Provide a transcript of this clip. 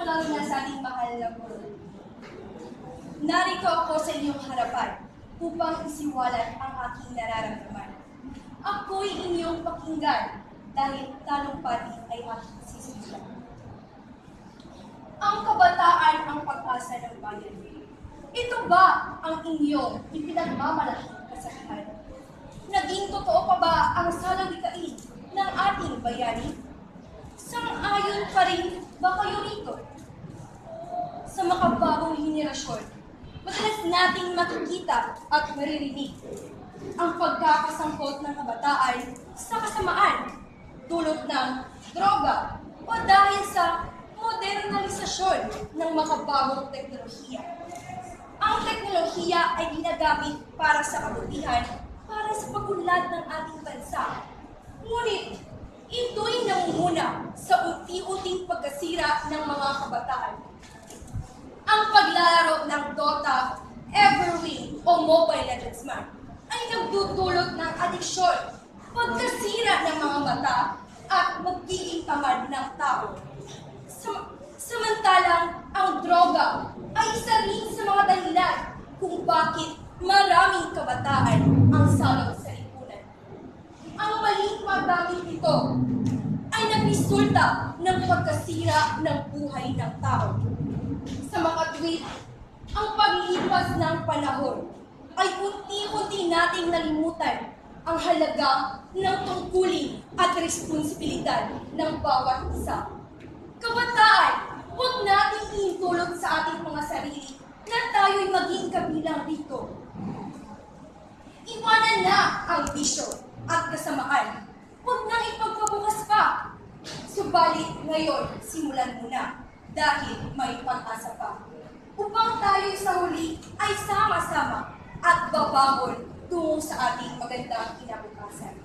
lalong-lalo na sa ating mahal na guro. Narito ako sa inyong harapan upang isiwalat ang aking nararamdaman. Ako'y inyong pakinggan dahil talumpati ay aking sisimulan. Ang kabataan ang pag-asa ng bayan. Ito ba ang inyong ipinagmamalaking kasakihan? Naging totoo pa ba ang salawikain ng ating bayani? Sang-ayon pa rin ba kayo makabagong henerasyon, madalas nating makikita at maririnig ang pagkakasangkot ng kabataan sa kasamaan, dulot ng droga o dahil sa modernalisasyon ng makabagong teknolohiya. Ang teknolohiya ay ginagamit para sa kabutihan, para sa pagunlad ng ating bansa. Ngunit, ito'y nangunguna sa unti-unting pagkasira ng mga kabataan. Ang paglalaro ng Dota, Everwing o Mobile Legends man ay nagdudulot ng adiksyon, pagkasira ng mga mata at magiging tamad ng tao. Sam- samantalang ang droga ay isa rin sa mga dahilan kung bakit maraming kabataan ang salot sa lipunan. Ang maling paggamit nito ay nagresulta ng pagkasira ng buhay ng tao. Sa makatwid, ang paglipas ng panahon ay unti-unti nating nalimutan ang halaga ng tungkulin at responsibilidad ng bawat isa. Kabataan, huwag nating iintulot sa ating mga sarili na tayo'y maging kabilang dito. Iwanan na ang bisyo at kasamaan. Huwag na ipagpabukas pa. Subalit ngayon, simulan mo na dahil may pag-asa pa. Upang tayo sa huli ay sama-sama at babangon tungo sa ating magandang kinabukasan.